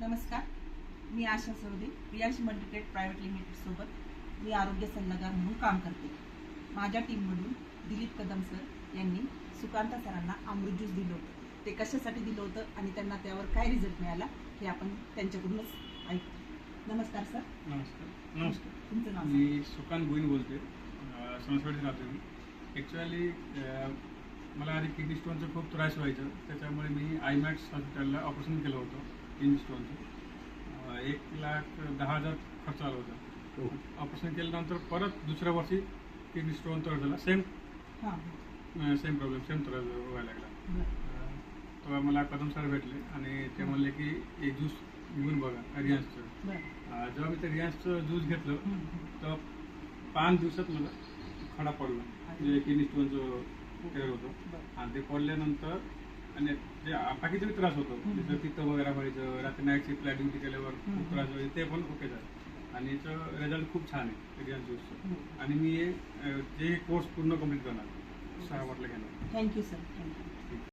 नमस्कार. मी आशा सौदे प्रियांश मल्टीट्रेड प्रायव्हेट लिमिटेड सोबत मी आरोग्य सल्लागार म्हणून काम करते. माझ्या टीममधून दिलीप कदम सर यांनी सुकांता सरांना अमृत ज्यूस दिलं होतं. ते कशासाठी दिलं होतं आणि त्यांना त्यावर काय रिझल्ट मिळाला हे आपण त्यांच्याकडूनच ऐकतो. नमस्कार सर. नमस्कार. नमस्कार. तुमचं नाव. मी सुकांत गोविंद बोलते. संस्कृती राहतो मी. ॲक्च्युअली मला आधी किडनी स्टोनचा खूप त्रास व्हायचा. त्याच्यामुळे मी आयमॅक्स हॉस्पिटलला ऑपरेशन केलं होतं. किडनी स्टोनचं एक लाख दहा हजार खर्च आला होता. ऑपरेशन केल्यानंतर परत दुसऱ्या वर्षी किडनी स्टोन त्रास झाला. सेम हां. हां. सेम प्रॉब्लेम सेम त्रास व्हायला लागला. तेव्हा मला कदम सर भेटले आणि ते म्हणले की एक ज्यूस घेऊन बघा रियान्सचं जेव्हा मी ते रियान्सचं ज्यूस घेतलं हं, हं. तर पाच दिवसात मला खडा पडला. म्हणजे किडनी स्टोनचं केलं होतं. आणि ते पडल्यानंतर आणि जे बाकीचा त्रास होतो. जसं पित्त वगैरे व्हायचं रात्री नाईट शिफ्टला ड्युटी केल्यावर. खूप त्रास व्हायचे ते पण ओके झालं आणि याचं रिझल्ट खूप छान आहे रियान ज्यूसचं. आणि मी जे कोर्स पूर्ण कंप्लीट करणार सहा वाटलं घेणार थँक्यू सर थँक्यू